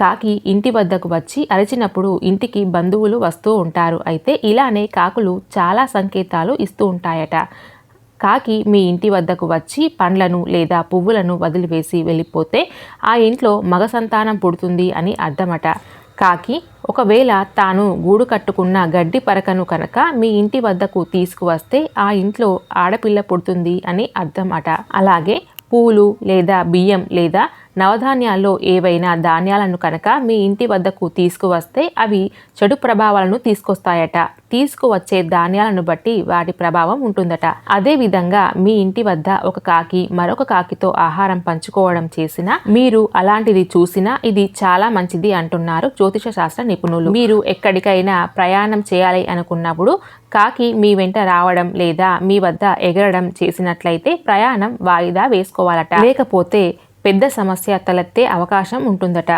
కాకి ఇంటి వద్దకు వచ్చి అరిచినప్పుడు ఇంటికి బంధువులు వస్తూ ఉంటారు. అయితే ఇలానే కాకులు చాలా సంకేతాలు ఇస్తూ ఉంటాయట. కాకి మీ ఇంటి వద్దకు వచ్చి పండ్లను లేదా పువ్వులను వదిలివేసి వెళ్ళిపోతే ఆ ఇంట్లో మగ సంతానం పుడుతుంది అని అర్థమట. కాకి ఒకవేళ తాను గూడు కట్టుకున్న గడ్డి పరకను కనుక మీ ఇంటి వద్దకు తీసుకువస్తే ఆ ఇంట్లో ఆడపిల్ల పుడుతుంది అని అర్థం అట అలాగే పూలు లేదా బియ్యం లేదా నవధాన్యాల్లో ఏవైనా ధాన్యాలను కనుక మీ ఇంటి వద్దకు తీసుకువస్తే అవి చెడు ప్రభావాలను తీసుకొస్తాయట. తీసుకువచ్చే ధాన్యాలను బట్టి వాటి ప్రభావం ఉంటుందట. అదే విధంగా మీ ఇంటి వద్ద ఒక కాకి మరొక కాకితో ఆహారం పంచుకోవడం చేసినా మీరు అలాంటిది చూసినా ఇది చాలా మంచిది అంటున్నారు జ్యోతిష శాస్త్ర నిపుణులు. మీరు ఎక్కడికైనా ప్రయాణం చేయాలి అనుకున్నప్పుడు కాకి మీ వెంట రావడం లేదా మీ వద్ద ఎగరడం చేసినట్లయితే ప్రయాణం వాయిదా వేసుకోవాలట. లేకపోతే పెద్ద సమస్య తలెత్తే అవకాశం ఉంటుందట.